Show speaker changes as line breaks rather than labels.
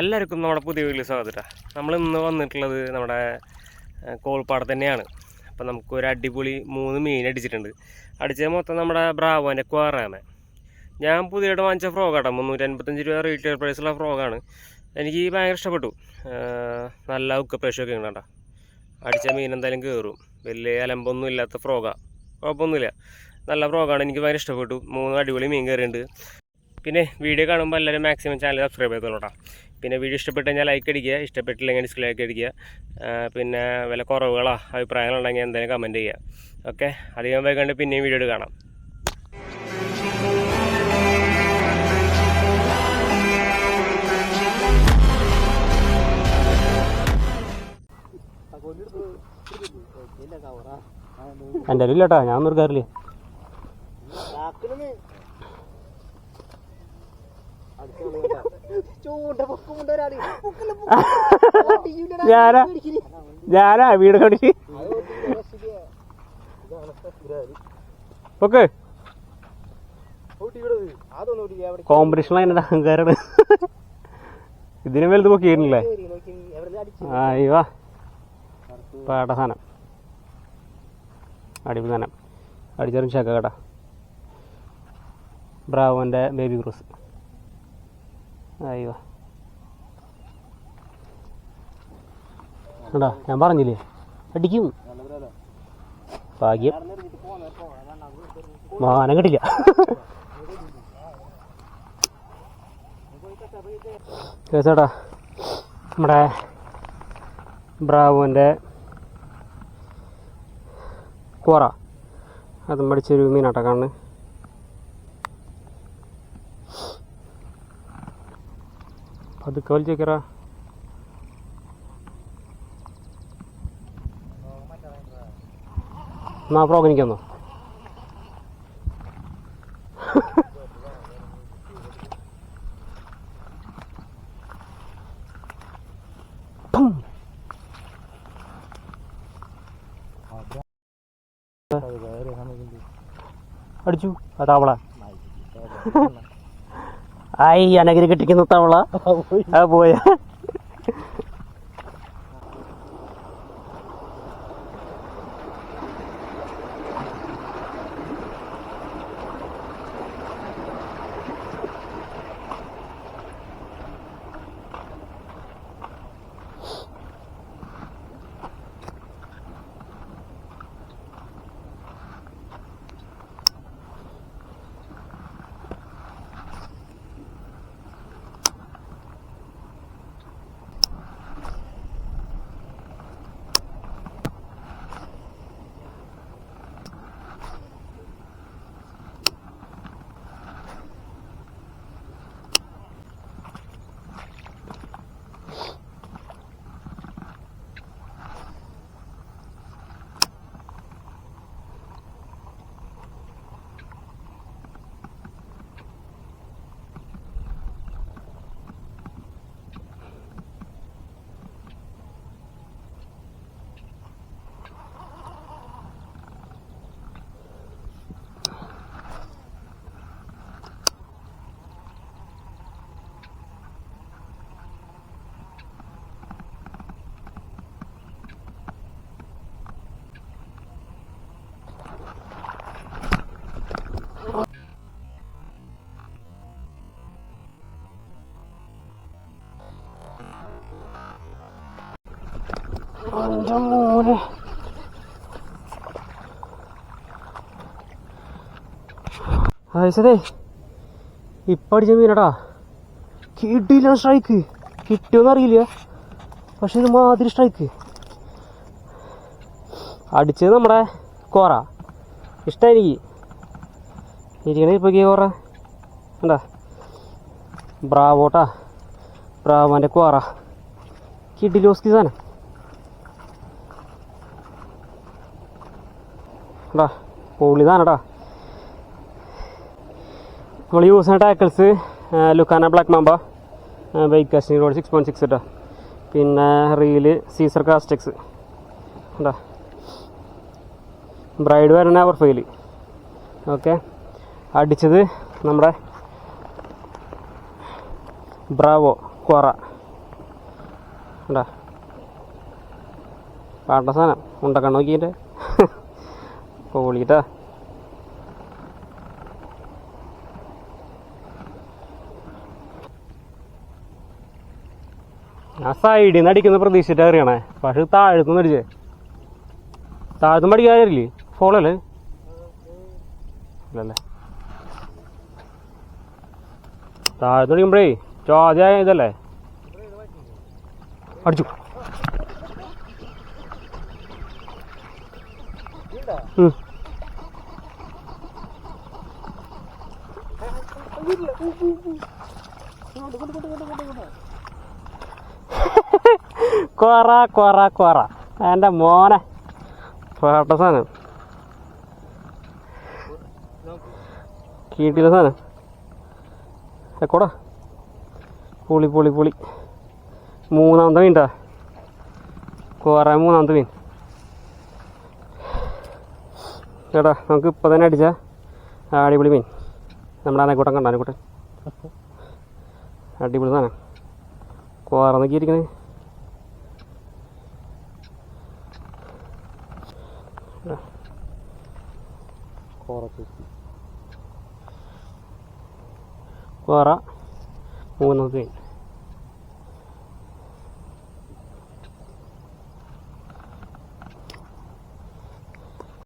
എല്ലാവർക്കും നമ്മുടെ പുതിയ വീട്ടിൽ സ്വാഗതം നമ്മൾ ഇന്ന് വന്നിട്ടുള്ളത് നമ്മുടെ കോൾപ്പാട് തന്നെയാണ്. അപ്പം നമുക്ക് ഒരു അടിപൊളി മൂന്ന് മീൻ അടിച്ചിട്ടുണ്ട്. അടിച്ചത് മൊത്തം നമ്മുടെ ബ്രാവോന്റെ ക്വാറാണ്. ഞാൻ പുതിയതായിട്ട് വാങ്ങിച്ച ഫ്രോഗാട്ടോ മുന്നൂറ്റി അൻപത്തഞ്ച് രൂപ റീറ്റെയിൽ പ്രൈസുള്ള ഫ്രോഗാണ് എനിക്ക് ഭയങ്കര ഇഷ്ടപ്പെട്ടു. നല്ല ഉക്ക പ്രേഷൊക്കെ ഉണ്ട് കേട്ടോ അടിച്ച മീൻ എന്തായാലും കയറും വലിയ അലമ്പൊന്നും ഇല്ലാത്ത ഫ്രോഗാണ് കുഴപ്പമൊന്നുമില്ല. നല്ല ഫ്രോഗാണ് എനിക്ക് ഭയങ്കര ഇഷ്ടപ്പെട്ടു. മൂന്ന് അടിപൊളി മീൻ കയറിയിട്ടുണ്ട് പിന്നെ വീഡിയോ കാണുമ്പോൾ എല്ലാവരും മാക്സിമം ചാനൽ സബ്സ്ക്രൈബ് ചെയ്തോളൂട്ടോ പിന്നെ വീഡിയോ ഇഷ്ടപ്പെട്ട് കഴിഞ്ഞാൽ ലൈക്ക് അടിക്കുക. ഇഷ്ടപ്പെട്ടില്ലെങ്കിൽ ഡിസ്ലൈക്ക് അടിക്കുക. പിന്നെ വില കുറവുകളോ അഭിപ്രായങ്ങളുണ്ടെങ്കിൽ എന്തെങ്കിലും കമന്റ് ചെയ്യുക. ഓക്കെ അധികം വൈകാണ്ട് പിന്നെയും വീഡിയോ കാണാം. എന്റെ ഇല്ലാട്ടാ ഞാൻ ഒന്നും എടുക്കാറില്ലേ. ഞാനാ ഞാനാ വീട് കണി ഓക്കെ കോമ്പറ്റീഷൻ അതിന്റെ അഹങ്കാരാണ്. ഇതിനും വലുത് പൊക്കിയിരുന്നില്ലേ? ആ ഇവാ പാട്ട സാധനം അടിപൊളി സാധനം അടിച്ചറിഞ്ഞ ചക്ക കേട്ടാ ബ്രാവോന്റെ ബേബി ക്രൂസ് അയ്യോ. എടാ ഞാൻ പറഞ്ഞില്ലേ? അടിക്കും. ഭാഗ്യം. മാനം കിട്ടില്ല. ചേട്ടാ നമ്മുടെ ബ്രാവോന്റെ കോറ അതും പഠിച്ചൊരു മീനാട്ടാ കാണുന്നത് കവൽ വലിച്ചേക്കറ എന്നാ ഫ്രോഗ് എനിക്കൊന്നോ. അടിച്ചു. ആ തവള അനഗിരി കെട്ടിക്കുന്ന തവള. ആ പോയ മോനെ ആയിസതേ അടിച്ച മീനടാ. കിട്ടിയില്ല സ്ട്രൈക്ക്. കിട്ടിയോന്ന് അറിയില്ല. പക്ഷെ ഇത് മാതിരി സ്ട്രൈക്ക്. അടിച്ചത് നമ്മുടെ കോറ. ഇഷ്ടമായി എനിക്ക് ഇരിക്കണേ ഇപ്പൊ കോറ. എന്താ ബ്രാവോട്ടാ. ബ്രാവോന്റെ കോറ. കിഡിലോസ്കി സാധനം. ടാ പൊളിതാണടാ നമ്മൾ യൂസ് ചെയ്യുന്ന tackles ലുക്കാന black mamba bait casting rod six point six ഇട്ടാ പിന്നെ റീൽ സീസർ കാസ്റ്റെക്സ്. ഉണ്ടാ ബ്രൈഡ് വരണ അവർ ഫെയിൽ ഓക്കെ. അടിച്ചത് നമ്മുടെ ബ്രാവോ കൊറ ഉണ്ടാ പാട്ട സാധനം ഉണ്ടാക്കാൻ നോക്കിയിട്ട്. കോളിട്ടാ ആ സൈഡിൽ നിന്ന് അടിക്കുന്ന പ്രതീക്ഷിച്ചിട്ട് അറിയണേ. പക്ഷെ താഴത്തുനിന്ന് അടിച്ചേ. താഴത്തുനിന്ന് അടിക്കാറില്ലേ ഫോളല്ലേ ഇല്ലല്ലേ. താഴത്ത് അടിക്കുമ്പോഴേ ചോദ്യ ഇതല്ലേ? അടിച്ചു. കൊറ കൊറ കൊറ. എന്റെ മോനെ. പാട്ട സാധനം. കീട്ടിലെ സാധനം. എക്കോടാ പുളി പുളി പുളി. മൂന്നാമത്തെ മീൻട്ടാ കുറേ മൂന്നാമത്തെ മീൻ. ചേട്ടാ നമുക്ക് ഇപ്പോൾ തന്നെ അടിച്ച. അടിപൊളി മീൻ. നമ്മുടെ ആനക്കൂട്ടം കണ്ട ആനക്കൂട്ടൻ അടിപൊളി സാധനം. കോറ നോക്കിയിരിക്കണേ കോറ. മൂന്നൊക്കെ മീൻ